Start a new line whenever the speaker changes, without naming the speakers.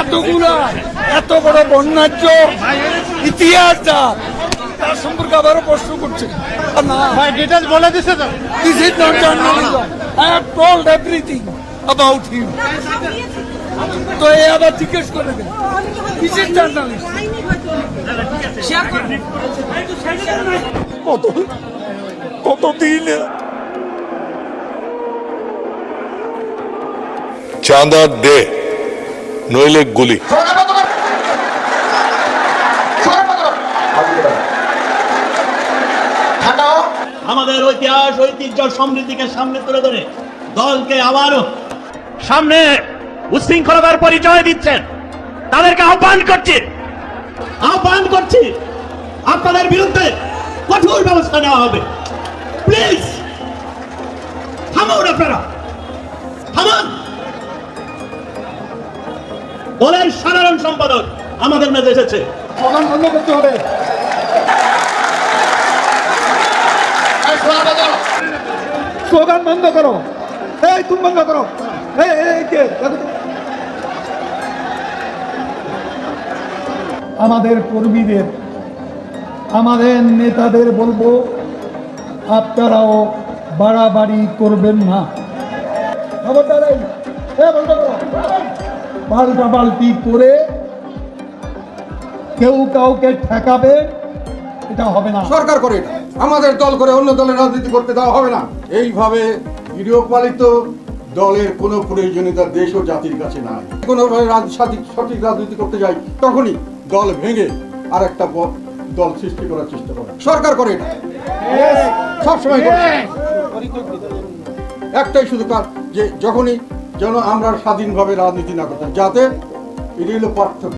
এতগুলা এত বড় বন্যার্য ইতিহাস যা তার সম্পর্কে আবারও প্রশ্ন করছে। না
ভাই ডিটেলস বলে দিছে তো।
This is not journalism I have told everything about him তো এ আবার জিজ্ঞেস করে দেন দিস জার্নালিস্ট কত কত দিন
চাঁদা দে নইলে গুলি।
আমাদের ঐতিহাস, ঐতিহ্য, সমৃদ্ধিকে সামনে তুলে ধরে দলকে আবারও সামনে উশৃঙ্খলতার পরিচয় দিচ্ছেন। তাদেরকে আহ্বান করছি। আহ্বান করছি আপনাদের বিরুদ্ধে কঠোর ব্যবস্থা নেওয়া হবে। প্লিজ, থামুন আপনারা। থামুন। দলের সাধারণ সম্পাদক আমাদের মেজে এসেছে।
বন্ধ করতে হবে। স্লোগান বন্ধ করো। এই তুমি বন্ধ করো। আমাদের কর্মীদের, আমাদের নেতাদের বলব, আপনারাও বাড়াবাড়ি করবেন না। খবরদার বন্ধ করো। পাল্টা পাল্টি করে কেউ কাউকে ঠেকাবে এটা হবে না।
সরকার করে এটা। আমাদের দল করে অন্য দলের রাজনীতি করতে দেওয়া হবে না। এইভাবে গৃহপালিত দলের কোনো প্রয়োজনীয়তা দেশ ও জাতির কাছে নাই। কোনোভাবে সঠিক সঠিক রাজনীতি করতে যাই তখনই দল ভেঙে আর একটা দল সৃষ্টি করার চেষ্টা করে। সরকার করে এটা। সবসময় করে। একটাই শুধু কাজ যে যখনই যেন আমরা স্বাধীনভাবে রাজনীতি না করতাম যাতে এটি হলো পার্থক্য।